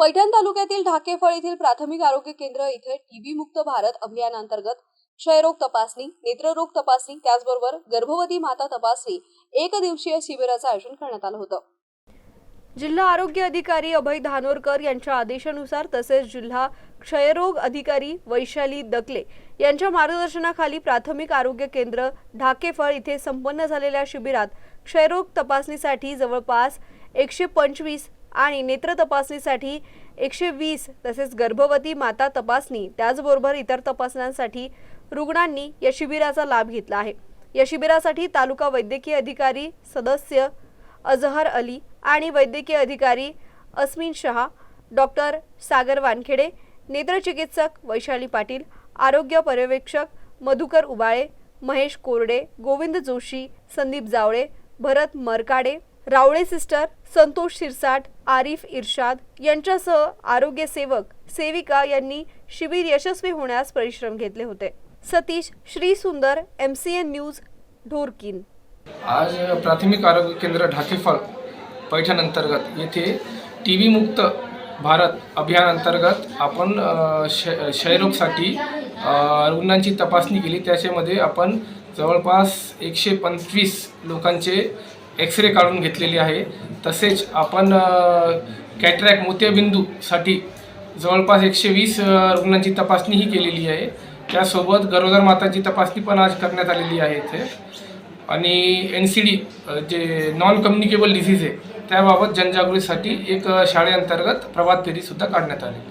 पैठण तालुक्यातील ढाकेफळ येथील प्राथमिक आरोग्य केंद्र इथे टीबी मुक्त भारत अभियानांतर्गत क्षयरोग तपासणी नेत्ररोग तपासणी त्याचबरोबर गर्भवती माता तपासणी एक दिवसीय शिबिराचं आयोजन करण्यात आलं होतं. जिल्हा आरोग्य अधिकारी अभय धानोरकर यांच्या आदेशानुसार तसेच जिल्हा क्षयरोग अधिकारी वैशाली दकले यांच्या मार्गदर्शनाखाली प्राथमिक आरोग्य केंद्र ढाकेफळ इथे संपन्न झालेल्या शिबिरात क्षयरोग तपासणीसाठी जवळपास एकशे पंचवीस आणि नेत्र तपासणीसाठी एकशे वीस तसेच गर्भवती माता तपासणी त्याचबरोबर इतर तपासण्यांसाठी रुग्णांनी या शिबिराचा लाभ घेतला आहे. या शिबिरासाठी तालुका वैद्यकीय अधिकारी सदस्य अजहर अली आणि वैद्यकीय अधिकारी अस्मिन शहा डॉक्टर सागर वानखेडे नेत्रचिकित्सक वैशाली पाटील आरोग्य पर्यवेक्षक मधुकर उबाळे महेश कोरडे गोविंद जोशी संदीप जावळे भरत मरकाडे रावळे सिस्टर संतोष शिरसाट आरिफ इर्शाद यांच्यासह आरोग्य सेवक सेविका यांनी शिबिर यशस्वी होण्यास परिश्रम घेतले होते. Satish Shri Sundar M C N news Dhorkin. आज प्राथमिक आरोग्य केंद्र ढाकेफळ पैठण अंतर्गत येथे टी व्ही मुक्त भारत अभियान अंतर्गत आपण श क्षयरोगसाठी रुग्णांची तपासणी केली. त्याच्यामध्ये आपण जवळपास एकशे पंचवीस लोकांचे एक्स रे काढून घेतलेली आहे. तसेच आपण कॅटरॅक मोतियाबिंदूसाठी जवळपास एकशे वीस रुग्णांची तपासणीही केलेली आहे. त्यासोबत गरोदर माताची तपासणी पण आज करण्यात आलेली आहे इथे. आणि एन सी डी जे नॉन कम्युनिकेबल डिसीज आहे त्याबाबत जनजागृतीसाठी एक शाळेअंतर्गत प्रभात फेरीसुद्धा काढण्यात आली.